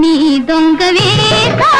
నీ దొంగ వేసా